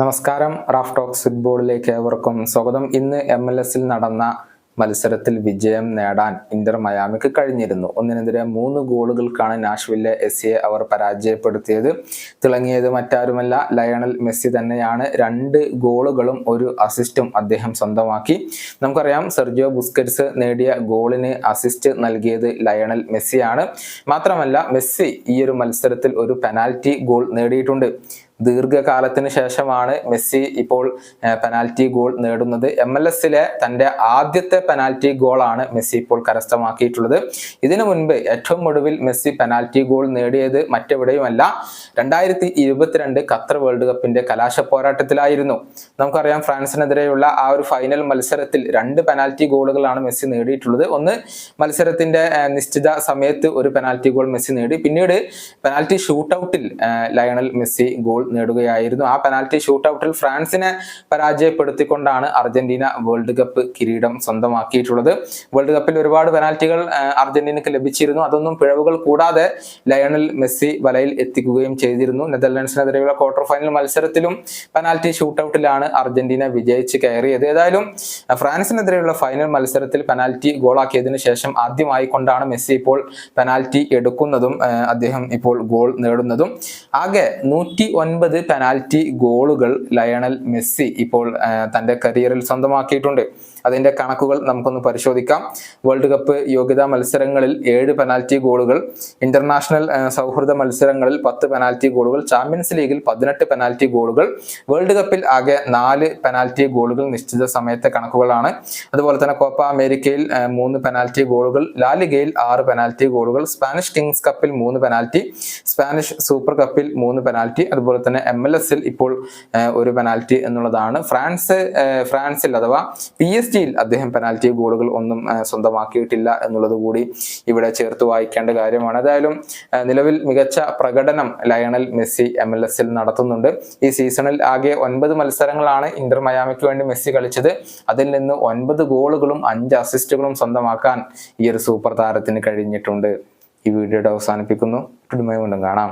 നമസ്കാരം. Raf talks ഫുട്ബോളിലേക്ക് ഏവർക്കും സ്വാഗതം. ഇന്ന് എം എൽ എസിൽ നടന്ന മത്സരത്തിൽ വിജയം നേടാൻ ഇന്റർ മയാമിക്ക് കഴിഞ്ഞിരുന്നു. ഒന്നിനെതിരെ മൂന്ന് ഗോളുകൾക്കാണ് നാഷ്വില്ലെ എസ്സിയെ അവർ പരാജയപ്പെടുത്തിയത്. തിളങ്ങിയത് മറ്റാരുമല്ല ലയണൽ മെസ്സി തന്നെയാണ്. രണ്ട് ഗോളുകളും ഒരു അസിസ്റ്റും അദ്ദേഹം സ്വന്തമാക്കി. നമുക്കറിയാം സെർജിയോ ബുസ്കറ്റ്സ് നേടിയ ഗോളിന് അസിസ്റ്റ് നൽകിയത് ലയണൽ മെസ്സിയാണ്. മാത്രമല്ല മെസ്സി ഈ ഒരു മത്സരത്തിൽ ഒരു പെനാൽറ്റി ഗോൾ നേടിയിട്ടുണ്ട്. ദീർഘകാലത്തിന് ശേഷമാണ് മെസ്സി ഇപ്പോൾ പെനാൽറ്റി ഗോൾ നേടുന്നത്. എം എൽ എസിലെ തന്റെ ആദ്യത്തെ പെനാൽറ്റി ഗോളാണ് മെസ്സി ഇപ്പോൾ കരസ്ഥമാക്കിയിട്ടുള്ളത്. ഇതിനു മുൻപ് ഏറ്റവും ഒടുവിൽ മെസ്സി പെനാൽറ്റി ഗോൾ നേടിയത് മറ്റെവിടെയുമല്ല. രണ്ടായിരത്തി ഇരുപത്തിരണ്ട് ഖത്തർ വേൾഡ് കപ്പിന്റെ കലാശ പോരാട്ടത്തിലായിരുന്നു. നമുക്കറിയാം ഫ്രാൻസിനെതിരെയുള്ള ആ ഒരു ഫൈനൽ മത്സരത്തിൽ രണ്ട് പെനാൽറ്റി ഗോളുകളാണ് മെസ്സി നേടിയിട്ടുള്ളത്. ഒന്ന് മത്സരത്തിന്റെ നിശ്ചിത സമയത്ത് ഒരു പെനാൽറ്റി ഗോൾ മെസ്സി നേടി. പിന്നീട് പെനാൽറ്റി ഷൂട്ടൌട്ടിൽ ലയണൽ മെസ്സി ഗോൾ നേടുകയായിരുന്നു. ആ പെനാൽറ്റി ഷൂട്ടൌട്ടിൽ ഫ്രാൻസിനെ പരാജയപ്പെടുത്തിക്കൊണ്ടാണ് അർജന്റീന വേൾഡ് കപ്പ് കിരീടം സ്വന്തമാക്കിയിട്ടുള്ളത്. വേൾഡ് കപ്പിൽ ഒരുപാട് പെനാൽറ്റികൾ അർജന്റീനക്ക് ലഭിച്ചിരുന്നു. അതൊന്നും പിഴവുകൾ കൂടാതെ ലയണൽ മെസ്സി വലയിൽ എത്തിക്കുകയും ചെയ്തിരുന്നു. നെതർലൻഡ്സിനെതിരെയുള്ള ക്വാർട്ടർ ഫൈനൽ മത്സരത്തിലും പെനാൽറ്റി ഷൂട്ടൌട്ടിലാണ് അർജന്റീന വിജയിച്ച് കയറിയത്. ഏതായാലും ഫ്രാൻസിനെതിരെയുള്ള ഫൈനൽ മത്സരത്തിൽ പെനാൽറ്റി ഗോളാക്കിയതിനു ശേഷം ആദ്യമായി കൊണ്ടാണ് മെസ്സി ഇപ്പോൾ പെനാൽറ്റി എടുക്കുന്നതും അദ്ദേഹം ഇപ്പോൾ ഗോൾ നേടുന്നതും. ആകെ നൂറ്റി ഒൻപത് പെനാൽറ്റി ഗോളുകൾ ലയണൽ മെസ്സി ഇപ്പോൾ തന്റെ കരിയറിൽ സ്വന്തമാക്കിയിട്ടുണ്ട്. അതിന്റെ കണക്കുകൾ നമുക്കൊന്ന് പരിശോധിക്കാം. വേൾഡ് കപ്പ് യോഗ്യതാ മത്സരങ്ങളിൽ ഏഴ് പെനാൽറ്റി ഗോളുകൾ ഇന്റർനാഷണൽ സൗഹൃദ മത്സരങ്ങളിൽ പത്ത് പെനാൽറ്റി ഗോളുകൾ ചാമ്പ്യൻസ് ലീഗിൽ പതിനെട്ട് പെനാൽറ്റി ഗോളുകൾ വേൾഡ് കപ്പിൽ ആകെ നാല് പെനാൽറ്റി ഗോളുകൾ നിശ്ചിത സമയത്തെ കണക്കുകളാണ്. അതുപോലെ തന്നെ കോപ്പ അമേരിക്കയിൽ മൂന്ന് പെനാൽറ്റി ഗോളുകൾ ലാലിഗയിൽ ആറ് പെനാൽറ്റി ഗോളുകൾ സ്പാനിഷ് കിങ്സ് കപ്പിൽ മൂന്ന് പെനാൽറ്റി സ്പാനിഷ് സൂപ്പർ കപ്പിൽ മൂന്ന് പെനാൽറ്റി അതുപോലെ തന്നെ എം എൽ എസിൽ ഇപ്പോൾ ഒരു പെനാൽറ്റി എന്നുള്ളതാണ്. ഫ്രാൻസ് ഫ്രാൻസിൽ അഥവാ പി എസ് ടിയിൽ അദ്ദേഹം പെനാൽറ്റി ഗോളുകൾ ഒന്നും സ്വന്തമാക്കിയിട്ടില്ല എന്നുള്ളത് കൂടി ഇവിടെ ചേർത്ത് വായിക്കേണ്ട കാര്യമാണ്. ഏതായാലും നിലവിൽ മികച്ച പ്രകടനം ലയണൽ മെസ്സി എം എൽ എസിൽ നടത്തുന്നുണ്ട്. ഈ സീസണിൽ ആകെ ഒൻപത് മത്സരങ്ങളാണ് ഇന്റർ മയാമിക്ക് വേണ്ടി മെസ്സി കളിച്ചത്. അതിൽ നിന്ന് ഒൻപത് ഗോളുകളും അഞ്ച് അസിസ്റ്റുകളും സ്വന്തമാക്കാൻ ഈ ഒരു സൂപ്പർ താരത്തിന് കഴിഞ്ഞിട്ടുണ്ട്. ഈ വീഡിയോയുടെ അവസാനിപ്പിക്കുന്നു. വീണ്ടും കാണാം.